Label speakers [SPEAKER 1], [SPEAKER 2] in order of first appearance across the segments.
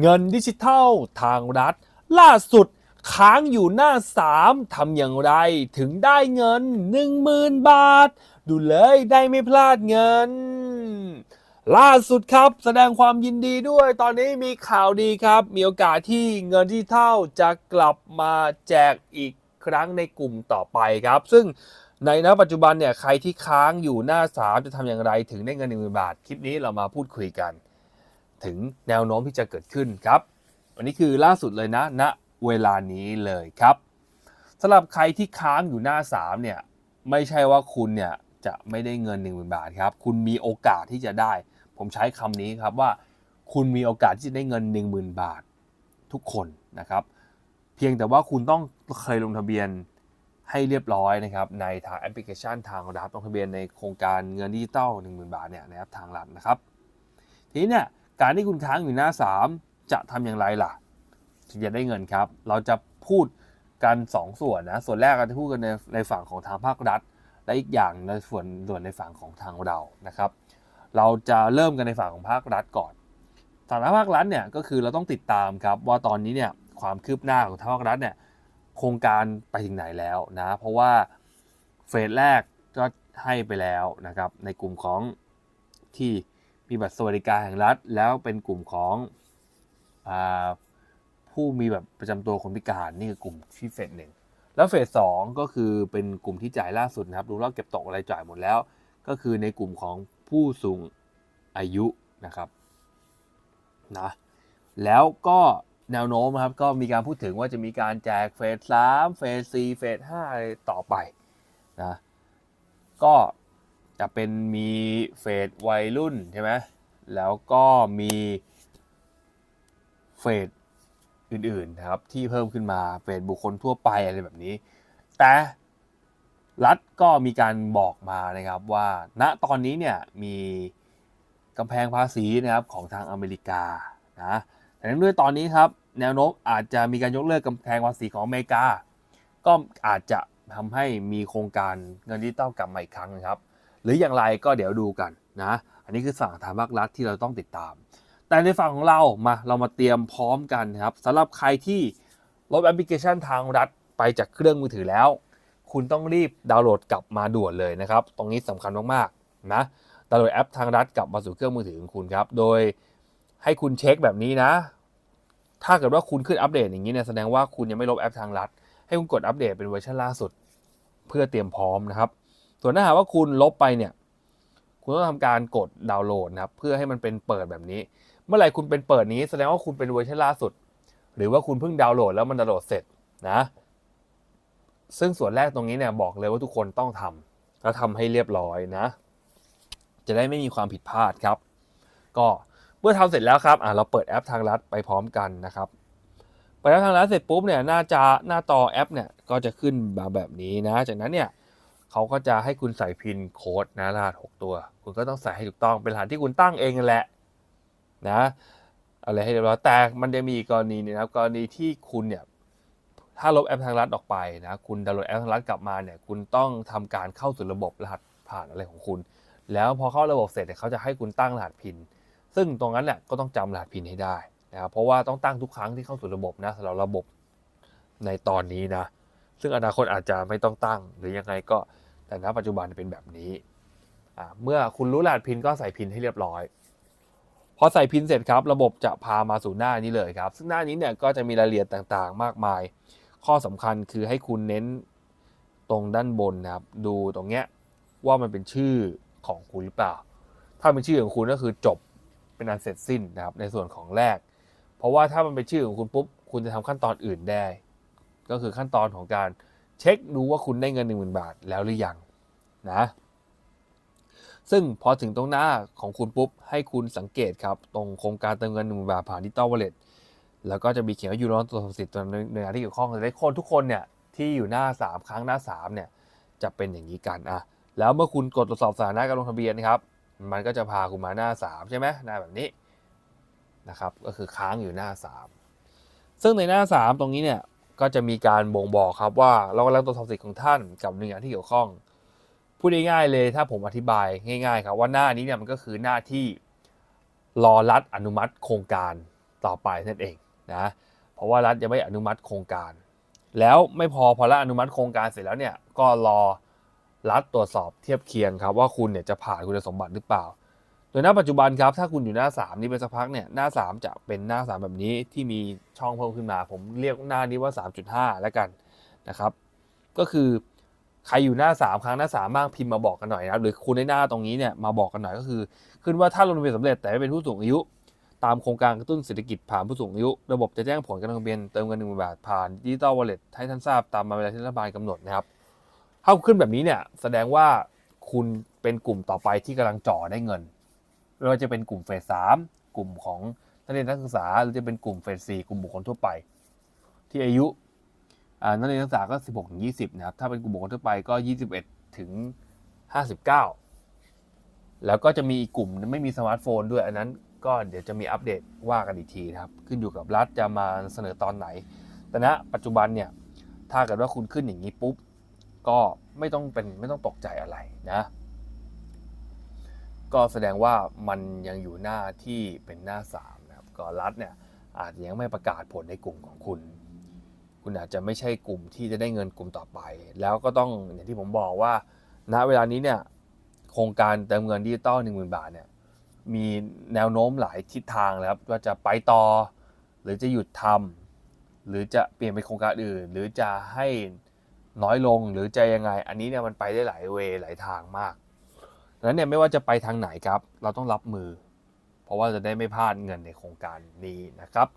[SPEAKER 1] เงินดิจิทัลทางรัฐ ล่าสุดค้างอยู่หน้า 3 ทำอย่างไรถึงได้เงิน 10,000 บาท ดูเลยได้ไม่พลาดเงิน ล่าสุดครับแสดงความยินดีด้วย ตอนนี้มีข่าวดีครับ มีโอกาสที่เงินดิจิทัลจะกลับมาแจกอีกครั้งในกลุ่มต่อไปครับ ซึ่งในณปัจจุบันเนี่ยใครที่ค้างอยู่หน้า 3 จะทำอย่างไรถึงได้เงิน 10,000 บาท คลิปนี้เรามาพูดคุยกัน ถึงแนวโน้มที่จะเกิดขึ้นครับ อันนี้คือล่าสุดเลยนะณเวลานี้เลยครับสำหรับใครที่ค้างอยู่หน้า3เนี่ยไม่ใช่ว่าคุณเนี่ยจะไม่ได้เงิน 1 0,000 บาทครับ คุณมีโอกาสที่จะได้ ผมใช้คำนี้ครับว่า คุณมีโอกาสที่จะได้เงิน 10,000 บาททุกคนนะครับ เพียงแต่ว่าคุณต้องเคยลงทะเบียนให้เรียบร้อยนะครับ ในทางแอปพลิเคชันทางรัฐลงทะเบียนในโครงการเงินดิจิตอล10,000 บาทเนี่ยนะครับทางรัฐนะครับ ทีนี้เนี่ย การที่คุณค้างอยู่หน้า 3 จะทำอย่างไรล่ะถึงจะได้เงินครับ เราจะพูดกัน2ส่วนนะส่วนแรกเราจะพูดกันในในฝั่งของทางภาครัฐ และอีกอย่างในส่วนส่วนในฝั่งของทางเรานะครับ เราจะเริ่มกันในฝั่งของภาครัฐก่อนสาระภาครัฐเนี่ยก็คือเราต้องติดตามครับว่าตอนนี้เนี่ยความคืบหน้าของทางภาครัฐเนี่ยโครงการไปถึงไหนแล้วนะเพราะว่าเฟสแรกก็ให้ไปแล้วนะครับในกลุ่มของที่ มีบัตรสวัสดิการแห่งรัฐ แล้วเป็นกลุ่มของอผู้มีแบบประจำตัวคนพิการนี่คือกลุ่มที่เฟสหนึ่งแล้วเฟสสองก็คือเป็นกลุ่มที่จ่ายล่าสุดนะครับรู้แล้วเก็บตกอะไรจ่ายหมดแล้ว ก็คือในกลุ่มของผู้สูงอายุนะครับนะแล้วก็แนวโน้มครับก็มีการพูดถึงว่าจะมีการแจกเฟสสามเฟสสี่เฟสห้าต่อไปนะก็ จะเป็นมีเฟสวัยรุ่นใช่ไหมแล้วก็มีเฟสอื่นๆนะครับที่เพิ่มขึ้นมาเฟสบุคคลทั่วไปอะไรแบบนี้ แต่รัฐก็มีการบอกมานะครับว่าณตอนนี้เนี่ยมีกำแพงภาษีนะครับของทางอเมริกานะแต่เนื่องด้วยตอนนี้ครับแนวโน้มอาจจะมีการยกเลิกกำแพงภาษีของอเมริกา ก็อาจจะทำให้มีโครงการเงินดิจิตอลกลับมาอีกครั้งนะครับ หรืออย่างไรก็เดี๋ยวดูกันนะ อันนี้คือฝั่งทางภาครัฐที่เราต้องติดตาม แต่ในฝั่งของเรามาเรามาเตรียมพร้อมกันครับสำหรับใครที่ลบแอปพลิเคชันทางรัฐไปจากเครื่องมือถือแล้ว คุณต้องรีบดาวน์โหลดกลับมาด่วนเลยนะครับ ตรงนี้สำคัญมากๆนะดาวน์โหลดแอปทางรัฐกลับมาสู่เครื่องมือถือของคุณครับ โดยให้คุณเช็คแบบนี้นะ ถ้าเกิดว่าคุณขึ้นอัปเดตอย่างนี้เนี่ยแสดงว่าคุณยังไม่ลบแอปทางรัฐ ให้คุณกดอัปเดตเป็นเวอร์ชันล่าสุด เพื่อเตรียมพร้อมนะครับ ส่วนถ้าหากว่าคุณลบไปเนี่ย คุณต้องทำการกดดาวน์โหลดนะครับ เพื่อให้มันเป็นเปิดแบบนี้ เมื่อไหร่คุณเป็นเปิดนี้แสดงว่าคุณเป็นเวอร์ชันล่าสุด หรือว่าคุณเพิ่งดาวน์โหลดแล้วมันดาวน์โหลดเสร็จนะ ซึ่งส่วนแรกตรงนี้เนี่ยบอกเลยว่าทุกคนต้องทำแล้วทำให้เรียบร้อยนะ จะได้ไม่มีความผิดพลาดครับ ก็เมื่อทำเสร็จแล้วครับอะเราเปิดแอปทางรัฐไปพร้อมกันนะครับเปิดแอปทางรัฐเสร็จปุ๊บเนี่ยหน้าจาหน้าต่อแอปเนี่ยก็จะขึ้นมาแบบนี้นะ จากนั้นเนี่ย เขาก็จะให้คุณใส่พินโค้ดนะรหัส6ตัว คุณก็ต้องใส่ให้ถูกต้องเป็นรหัสที่คุณตั้งเองนั่แหละนะอะไรให้เรียบร้อยแต่มันจะมีกรณีนะครับกรณีที่คุณเนี่ยถ้าลบแอปทางรัฐออกไปนะคุณดาวน์โหลดแอปทางรัฐกลับมาเนี่ยคุณต้องทำการเข้าสู่ระบบรหัสผ่านอะไรของคุณ แล้วพอเข้าระบบเสร็จเนี่ยเขาจะให้คุณตั้งรหัสพิน ซึ่งตรงนั้นเนี่ยก็ต้องจำรหัสพินให้ได้นะครับเพราะว่าต้องตั้งทุกครั้งที่เข้าสู่ระบบนะสำหรับระบบในตอนนี้นะซึ่งอนาคตอาจจะไม่ต้องตั้งหรือยังไงก็ แต่ณปัจจุบันเป็นแบบนี้ เมื่อคุณรู้รหัสพินก็ใส่พินให้เรียบร้อย พอใส่พินเสร็จครับ ระบบจะพามาสู่หน้านี้เลยครับ ซึ่งหน้านี้เนี่ยก็จะมีรายละเอียดต่างๆ มากมาย ข้อสำคัญคือให้คุณเน้นตรงด้านบนนะครับ ดูตรงเนี้ยว่ามันเป็นชื่อของคุณหรือเปล่า ถ้าเป็นชื่อของคุณก็คือจบเป็นอันเสร็จสิ้นนะครับ ในส่วนของแรก เพราะว่าถ้ามันเป็นชื่อของคุณปุ๊บ คุณจะทำขั้นตอนอื่นได้ ก็คือขั้นตอนของการ เช็คดูว่าคุณได้เงิน 1 0,000 บาทแล้วหรือยังนะ ซึ่งพอถึงตรงหน้าของคุณปุ๊บ ให้คุณสังเกตครับตรงโครงการเติมเงินหนึ่งบาทผ่านดิจิตอลวอลเล็ตแล้วก็จะมีเขียนว่ายูโรตัวสิทธิ์ตัวหน่วยงานที่เกี่ยวข้องจะได้คนทุกคนเนี่ยที่อยู่หน้า 3 ครั้งหน้า3เนี่ยจะเป็นอย่างนี้กันอะแล้วเมื่อคุณกดตรวจสอบสถานะการลงทะเบียนนะครับ มันก็จะพาคุณมาหน้า 3 ใช่ไหมหน้าแบบนี้นะครับ ก็คือค้างอยู่หน้า 3 ซึ่งในหน้า 3 ตรงนี้เนี่ย ก็จะมีการบ่งบอกครับว่าเรากำลังตรวจสอบสิทธิ์ของท่านกับหน่วยงานที่เกี่ยวข้อง พูดง่ายๆเลยถ้าผมอธิบายง่าย ๆ ครับว่าหน้านี้เนี่ยมันก็คือหน้าที่รอรัฐอนุมัติโครงการต่อไปนั่นเองนะเพราะว่ารัฐยังไม่อนุมัติโครงการ แล้วไม่พอพอรัฐอนุมัติโครงการเสร็จแล้วเนี่ยก็รอรัฐตรวจสอบเทียบเคียงครับว่าคุณเนี่ยจะผ่านคุณสมบัติหรือเปล่า ดยณปัจจุบันครับ ถ้าคุณอยู่หน้า 3 นี่เป็นสักพักเนี่ยหน้า 3 จะเป็นหน้า 3 แบบนี้ที่มีช่องเพิ่มขึ้นมา ผมเรียกหน้านี้ว่า 3.5 แล้วกันนะครับ ก็คือใครอยู่หน้า 3 ครั้งหน้า3บ้างพิมพ์มาบอกกันหน่อยนะหรือคุณในหน้าตรงนี้เนี่ยมาบอกกันหน่อยก็คือ ขึ้นว่าถ้าลงทะเบียนสำเร็จแต่ไม่เป็นผู้สูงอายุ ตามโครงการกระตุ้นเศรษฐกิจผ่านผู้สูงอายุ ระบบจะแจ้งผลการลงทะเบียนเติมเงินหนึ่งบาทผ่านดิจิตอลวอลเล็ตให้ท่านทราบตามมาเวลาที่รัฐบาลกำหนดนะครับถ้าขึ้นแบบนี้เนี่ยแสดงว่าคุณเป็นกลุ่มต่อไปที่กำลังจ่อได้เงิน ไม่ว่าจะเป็นกลุ่มเฟสสามกลุ่มของนักเรียนนักศึกษาหรือจะเป็นกลุ่มเฟสสี่กลุ่มบุคคลทั่วไป ที่อายุนักเรียนนักศึกษาก็16ถึง20นะครับถ้าเป็นกลุ่มบุคคลทั่วไปก็21ถึง59แล้วก็จะมีอีกกลุ่มไม่มีสมาร์ทโฟนด้วยอันนั้นก็เดี๋ยวจะมีอัปเดตว่ากันอีกทีนะครับ ขึ้นอยู่กับรัฐจะมาเสนอตอนไหน แต่ณปัจจุบันเนี่ยถ้าเกิดว่าคุณขึ้นอย่างนี้ปุ๊บก็ไม่ต้องเป็นไม่ต้องตกใจอะไรนะ ก็แสดงว่ามันยังอยู่หน้าที่เป็นหน้า3นะครับก็รัฐเนี่ยอาจจะยังไม่ประกาศผลในกลุ่มของคุณ คุณอาจจะไม่ใช่กลุ่มที่จะได้เงินกลุ่มต่อไป แล้วก็ต้องอย่างที่ผมบอกว่าณเวลานี้เนี่ยโครงการเติมเงินดิจิตอล1 0,000บาทเนี่ยมีแนวโน้มหลายทิศทางแล้วครับว่าจะไปต่อ หรือจะหยุดทำหรือจะเปลี่ยนเป็นโครงการอื่น หรือจะให้น้อยลงหรือจะยังไง อันนี้เนี่ยมันไปได้หลายเวหลายทางมาก ดังนั้นเนี่ยไม่ว่าจะไปทางไหนครับ เราต้องรับมือ เพราะว่าจะได้ไม่พลาดเงินในโครงการนี้นะครับ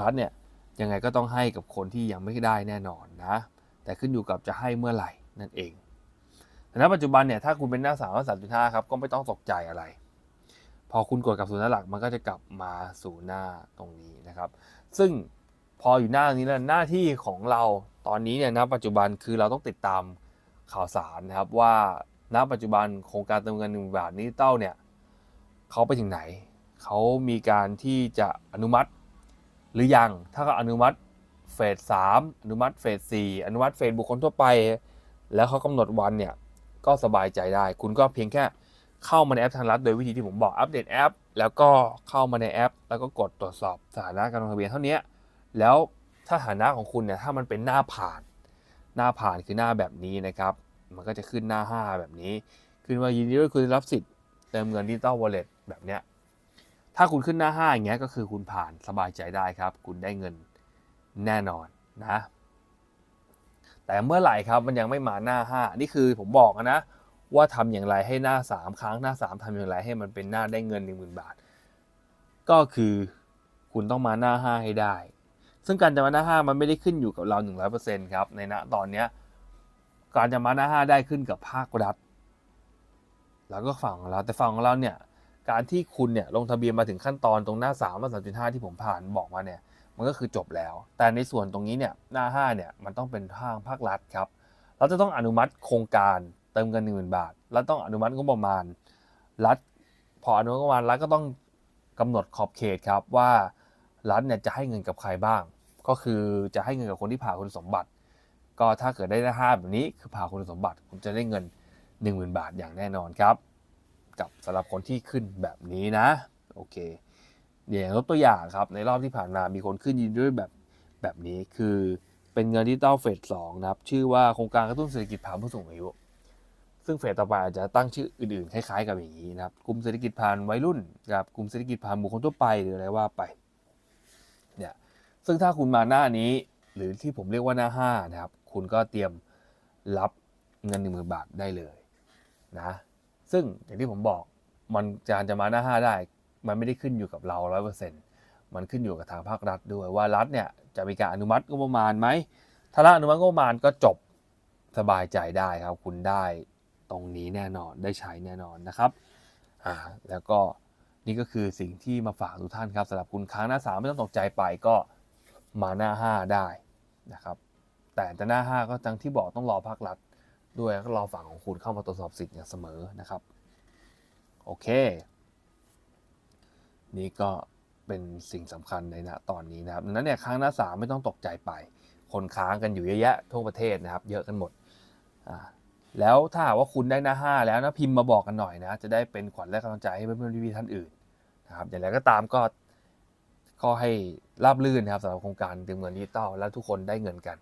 [SPEAKER 1] รัฐเนี่ยยังไงก็ต้องให้กับคนที่ยังไม่ได้แน่นอนนะ แต่ขึ้นอยู่กับจะให้เมื่อไหร่นั่นเองแต่ณปัจจุบันเนี่ยถ้าคุณเป็นหน้าสามสามจุดห้าครับก็ไม่ต้องตกใจอะไร พอคุณกดกับศูนย์หน้าหลักมันก็จะกลับมาสู่หน้าตรงนี้นะครับ ซึ่งพออยู่หน้านี้แล้วหน้าที่ของเราตอนนี้เนี่ยณปัจจุบันคือเราต้องติดตามข่าวสารนะครับว่า ณปัจจุบันโครงการเติมเงินหนึ่งบาทดิจิตอลเนี่ยเขาไปถึงไหน เขามีการที่จะอนุมัติ หรือยัง ถ้าเขาอนุมัติเฟสสามอนุมัติเฟสสี่อนุมัติเฟสบุคคลทั่วไป แล้วเขากำหนดวันเนี่ยก็สบายใจได้ คุณก็เพียงแค่เข้ามาในแอปทางรัฐโดยวิธีที่ผมบอกอัปเดตแอป แล้วก็เข้ามาในแอป แล้วก็กดตรวจสอบสถานะการลงทะเบียนเท่านี้แล้วถ้าสถานะของคุณเนี่ยถ้ามันเป็นหน้าผ่าน หน้าผ่านคือหน้าแบบนี้นะครับ มันก็จะขึ้นหน้า 5 แบบนี้ ขึ้นว่ายินดีด้วยคุณรับสิทธิ์เติมเงินดิจิตอลวอลเล็ตแบบเนี้ยถ้าคุณขึ้นหน้า 5 อย่างเงี้ยก็คือคุณผ่านสบายใจได้ครับ คุณได้เงินแน่นอนนะ แต่เมื่อไหร่ครับมันยังไม่มาหน้า 5 นี่คือผมบอกนะ ว่าทำอย่างไรให้หน้า 3 ครั้งหน้า 3ทำอย่างไรให้มันเป็นหน้าได้เงิน 1 0,000 บาท ก็คือคุณต้องมาหน้า 5 ให้ได้ ซึ่งการจะมาหน้า 5 มันไม่ได้ขึ้นอยู่กับเรา 100%ครับในณตอนเนี้ย การจะมาหน้าห้าได้ขึ้นกับภาครัฐ แล้วก็ฝั่งเราแต่ฝั่งเราเนี่ย การที่คุณเนี่ยลงทะเบียนมาถึงขั้นตอนตรงหน้า3ามสามจุดห้าที่ผมผ่านบอกมาเนี่ย มันก็คือจบแล้ว แต่ในส่วนตรงนี้เนี่ยหน้า5เนี่ยมันต้องเป็นทางภาครัฐครับ เราจะต้องอนุมัติโครงการเติมเงินหนึ่งหมื่นบาท แล้วต้องอนุมัติงบประมาณ รัฐ พออนุมัติงบประมาณรัฐก็ต้องกำหนดขอบเขตครับว่ารัฐเนี่ยจะให้เงินกับใครบ้าง ก็คือจะให้เงินกับคนที่ผ่านคุณสมบัติ ก็ถ้าเกิดได้ห้าแบบนี้คือผ่าคุณสมบัติคุณจะได้เงิน 10,000 บาทอย่างแน่นอนครับ กับสำหรับคนที่ขึ้นแบบนี้นะ โอเคอย่างยกตัวอย่างครับ ในรอบที่ผ่านมามีคนขึ้นยินด้วยแบบแบบนี้คือเป็นเงินดิจิตอลเฟสสองนะครับ ชื่อว่าโครงการกระตุ้นเศรษฐกิจผ่านผู้สูงอายุซึ่งเฟสต่อไปอาจจะตั้งชื่ออื่นๆ คล้ายๆ กับอย่างนี้นะครับ กลุ่มเศรษฐกิจผ่านวัยรุ่นกับกลุ่มเศรษฐกิจผ่านบุคคลทั่วไปหรืออะไรว่าไป เนี่ย ซึ่งถ้าคุณมาหน้านี้ หรือที่ผมเรียกว่าหน้า5นะครับ คุณก็เตรียมรับเงิน 1 0,000 บาทได้เลยนะ ซึ่งอย่างที่ผมบอกมันการจะมาหน้า5ได้ มันไม่ได้ขึ้นอยู่กับเรา100%มันขึ้นอยู่กับทางภาครัฐด้วยว่ารัฐเนี่ยจะมีการอนุมัติงบประมาณไหมถ้ารัฐอนุมัติงบประมาณก็จบสบายใจได้ครับ คุณได้ตรงนี้แน่นอนได้ใช้แน่นอนนะครับอ่าแล้วก็นี่ก็คือสิ่งที่มาฝากทุกท่านครับสำหรับคุณค้างหน้าสามไม่ต้องตกใจไปก็มาหน้า5ได้นะครับ แต่จะหน้า5ก็จังที่บอกต้องรอภาครัฐ ด้วยก็รอฝั่งของคุณเข้ามาตรวจสอบสิทธิ์อย่างเสมอนะครับ โอเค นี่ก็เป็นสิ่งสำคัญในณตอนนี้นะครับดังนั้นเนี่ยค้างหน้าสามไม่ต้องตกใจไป คนค้างกันอยู่เยอะแยะทั่วประเทศนะครับ เยอะกันหมดอ่าแล้วถ้าหากว่าคุณได้หน้า5แล้วนะพิมพ์มาบอกกันหน่อยนะ จะได้เป็นขวัญและกำลังใจให้เพื่อนๆพี่ๆท่านอื่นนะครับอย่างไรก็ตามก็ก็ให้ราบรื่นนะครับสำหรับโครงการเติมเงินดิจิตอลแล้วทุกคนได้เงินกัน